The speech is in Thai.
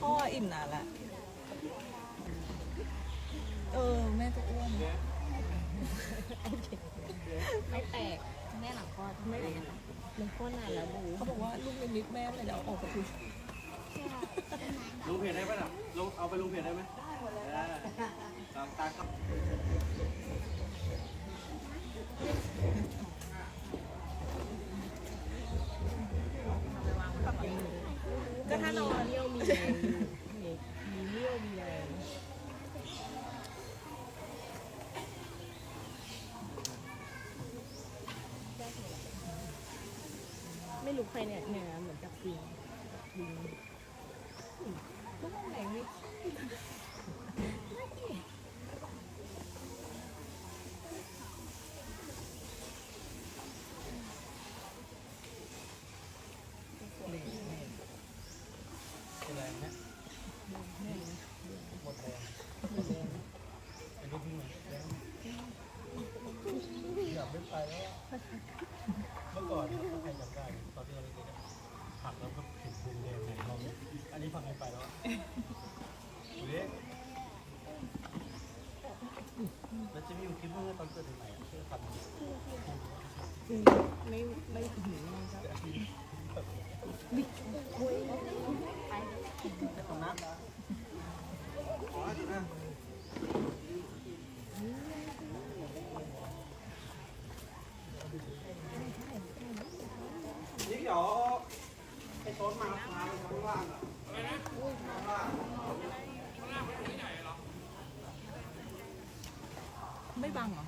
พ่ออิ่มนานละ เออ แม่จะอ้วนไม่แตก แม่หลังคลอดไม่แตกมันคลอดนานแล้วบูเขาบอกว่าลูกในนิดแม่เลยเดี๋ยวเอาออกไปคุยลงเพจได้ปะล่ะลงเอาไปลงเพจได้ไหมได้หมดเลยตามตาครับ ก็ถ้านอนเลี้ยวมีมีมีเลี้ยวมีแรงไม่รู้ใครเนี่ยเหนือเหมือนกับจริงจริง ลูกไหนนี่ เป็นไรนะหมดแรงไอ้ลูกพี่มันแรงอยากไม่ไปแล้วเมื่อก่อนถ้าใครจำได้ตอนที่เราเด็กๆผักแล้วก็เห็นพุงแดงในท้องอันนี้ผักไม่ไปแล้วเล็กแล้วจะมีอยู่คลิปเมื่อตอนเกิดใหม่ชื่อทำไม่ไม่ถึงนะครับ นี่เดี๋ยวไอ้โซนมามาข้างล่างอะไม่บังเหรอ